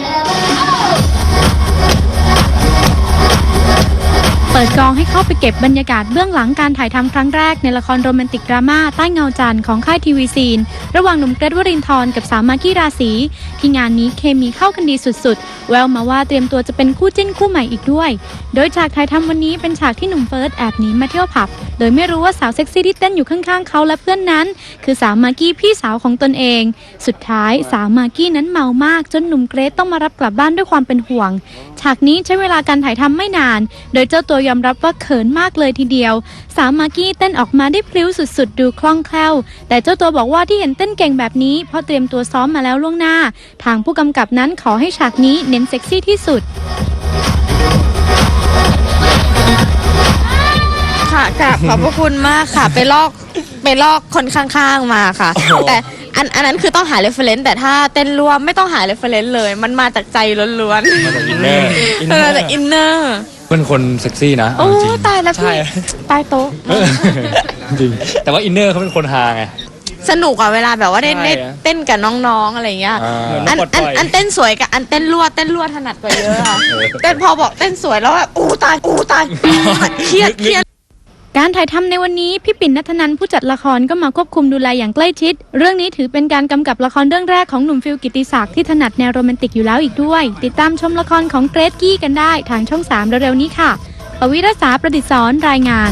เปิดกองให้เข้าไปเก็บบรรยากาศเบื้องหลังการถ่ายทำครั้งแรกในละครโรแมนติกดราม่าใต้เงาจันทร์ของค่ายทีวีซีน ระหว่างหนุ่มเกรทวรินทร์กับสาวมากกี้ราศีที่งานนี้เคมีเข้ากันดีสุดๆ แววมาว่าเตรียมตัวจะเป็นคู่จิ้นคู่ใหม่อีกด้วย โดยฉากถ่ายทำวันนี้เป็นฉากที่หนุ่มเฟิร์สแอบหนีมาเที่ยวผับ โดยไม่รู้ว่าสาวเซ็กซี่ที่เต้นอยู่ข้างๆเขาและเพื่อนนั้น คือสาวมากกี้พี่สาวของตนเอง สุดท้ายสาวมากกี้นั้นเมามาก จนหนุ่มเกรทต้องมารับกลับบ้านด้วยความเป็นห่วง ฉากนี้ใช้เวลาการถ่ายทำไม่นาน โดยเจ้าตัวยอมรับว่าเขินมากเลยทีเดียว สาวมากกี้เต้นออกมาได้พลิ้วสุดๆ ดูคล่องแคล่ว แต่เจ้าตัวบอกว่าที่เห็นเต้นเก่งแบบนี้ เพราะเตรียมตัวซ้อมมาแล้วล่วงหน้า ทางผู้กำกับนั้นขอให้ฉากนี้เน้นเซ็กซี่ที่สุดค่ะกราบขอบพระคุณมากค่ะ ไปลอกไปลอกคนข้างๆมาค่ะ แต่อันอันนั้นคือต้องหาเรฟเฟรนซ์แต่ถ้าเต้นรวมไม่ต้องหาเรฟเฟรนซ์เลย มันมาจากใจล้วนมาจากอินเนอร์อินๆเนเอออร์จากอินเนอร์ เป็นคนเซ็กซี่นะโอ้เอาจริง ตายแล้วใช่ พี่ใต้โต๊ะเออจริง แต่ว่าอินเนอร์เขาเป็นคนฮาไง สนุกอะเวลาแบบว่าได้ใช่ได้เต้นกับน้องๆอะไรอย่างเงี้ย อ่า อันอันอันเต้นสวยกับอันเต้นรั่วเต้นรั่วถนัดกว่าเยอะอะเต้นพอบอกเต้นสวยแล้วแบบอู้ตายอู้ตายเครียดเครียดการ ถ่ายทำในวันนี้พี่ปิ่นนัทนันผู้จัดละครก็มาควบคุมดูแลอย่างใกล้ชิด เรื่องนี้ถือเป็นการกำกับละครเรื่องแรกของหนุ่มฟิลกิติศักดิ์ที่ถนัดแนวโรแมนติกอยู่แล้วอีกด้วย ติดตามชมละครของเกรซกี้กันได้ทางช่อง3เร็วๆนี้ค่ะ ปวิรสาประดิษฐ์สอนรายงาน